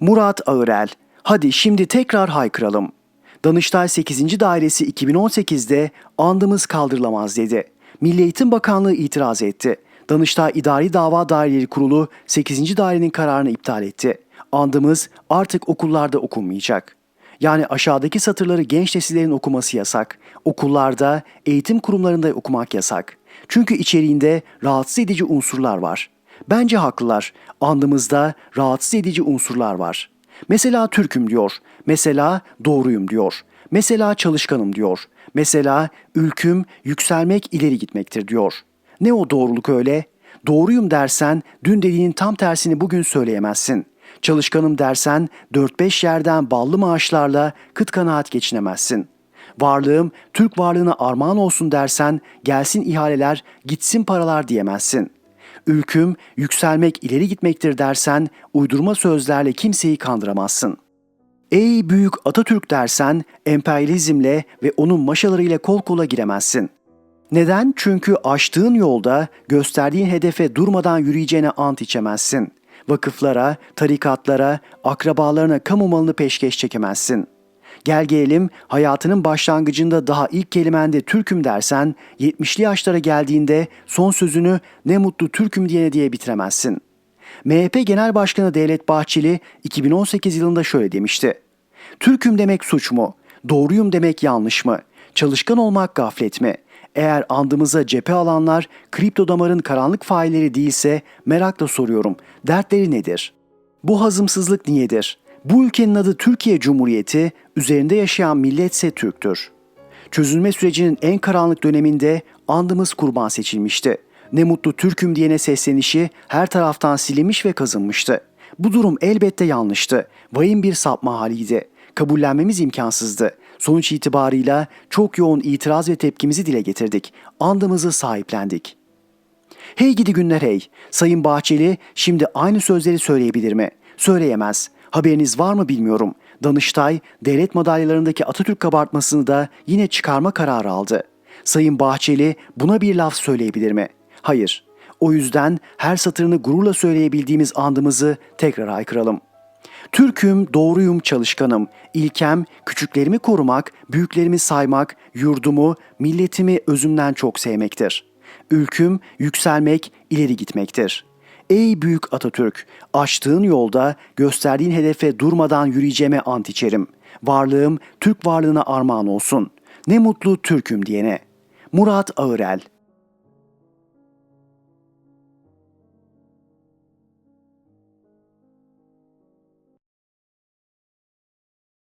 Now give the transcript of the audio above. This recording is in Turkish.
Murat Ağırel. Hadi şimdi tekrar haykıralım. Danıştay 8. Dairesi 2018'de andımız kaldırılamaz dedi. Milli Eğitim Bakanlığı itiraz etti. Danıştay İdari Dava Daireleri Kurulu 8. dairenin kararını iptal etti. Andımız artık okullarda okunmayacak. Yani aşağıdaki satırları genç nesillerin okuması yasak. Okullarda, eğitim kurumlarında okumak yasak. Çünkü içeriğinde rahatsız edici unsurlar var. Bence haklılar. Andımızda rahatsız edici unsurlar var. Mesela Türk'üm diyor. Mesela doğruyum diyor. Mesela çalışkanım diyor. Mesela ülküm yükselmek ileri gitmektir diyor. Ne o doğruluk öyle? Doğruyum dersen dün dediğinin tam tersini bugün söyleyemezsin. Çalışkanım dersen 4-5 yerden ballı maaşlarla kıt kanaat geçinemezsin. Varlığım Türk varlığına armağan olsun dersen gelsin ihaleler gitsin paralar diyemezsin. Ülküm yükselmek ileri gitmektir dersen uydurma sözlerle kimseyi kandıramazsın. Ey büyük Atatürk dersen emperyalizmle ve onun maşalarıyla kol kola giremezsin. Neden? Çünkü açtığın yolda gösterdiğin hedefe durmadan yürüyeceğine ant içemezsin. Vakıflara, tarikatlara, akrabalarına kamu malını peşkeş çekemezsin. Gel gelelim hayatının başlangıcında daha ilk kelimende Türk'üm dersen 70'li yaşlara geldiğinde son sözünü ne mutlu Türk'üm diyene diye bitiremezsin. MHP Genel Başkanı Devlet Bahçeli 2018 yılında şöyle demişti. Türk'üm demek suç mu? Doğruyum demek yanlış mı? Çalışkan olmak gaflet mi? Eğer andımıza cephe alanlar kripto damarın karanlık failleri değilse merakla soruyorum. Dertleri nedir? Bu hazımsızlık niyedir? Bu ülkenin adı Türkiye Cumhuriyeti, üzerinde yaşayan milletse Türktür. Çözülme sürecinin en karanlık döneminde andımız kurban seçilmişti. Ne mutlu Türk'üm diyene seslenişi her taraftan silinmiş ve kazınmıştı. Bu durum elbette yanlıştı. Vahim bir sapma haliydi. Kabullenmemiz imkansızdı. Sonuç itibarıyla çok yoğun itiraz ve tepkimizi dile getirdik. Andımızı sahiplendik. Hey gidi günler hey. Sayın Bahçeli şimdi aynı sözleri söyleyebilir mi? Söyleyemez. Haberiniz var mı bilmiyorum. Danıştay, devlet madalyalarındaki Atatürk kabartmasını da yine çıkarma kararı aldı. Sayın Bahçeli buna bir laf söyleyebilir mi? Hayır. O yüzden her satırını gururla söyleyebildiğimiz andımızı tekrar haykıralım. Türk'üm, doğruyum, çalışkanım. İlkem, küçüklerimi korumak, büyüklerimi saymak, yurdumu, milletimi özümden çok sevmektir. Ülküm, yükselmek, ileri gitmektir. Ey büyük Atatürk, açtığın yolda gösterdiğin hedefe durmadan yürüyeceğime ant içerim. Varlığım Türk varlığına armağan olsun. Ne mutlu Türk'üm diyene. Murat Ağırel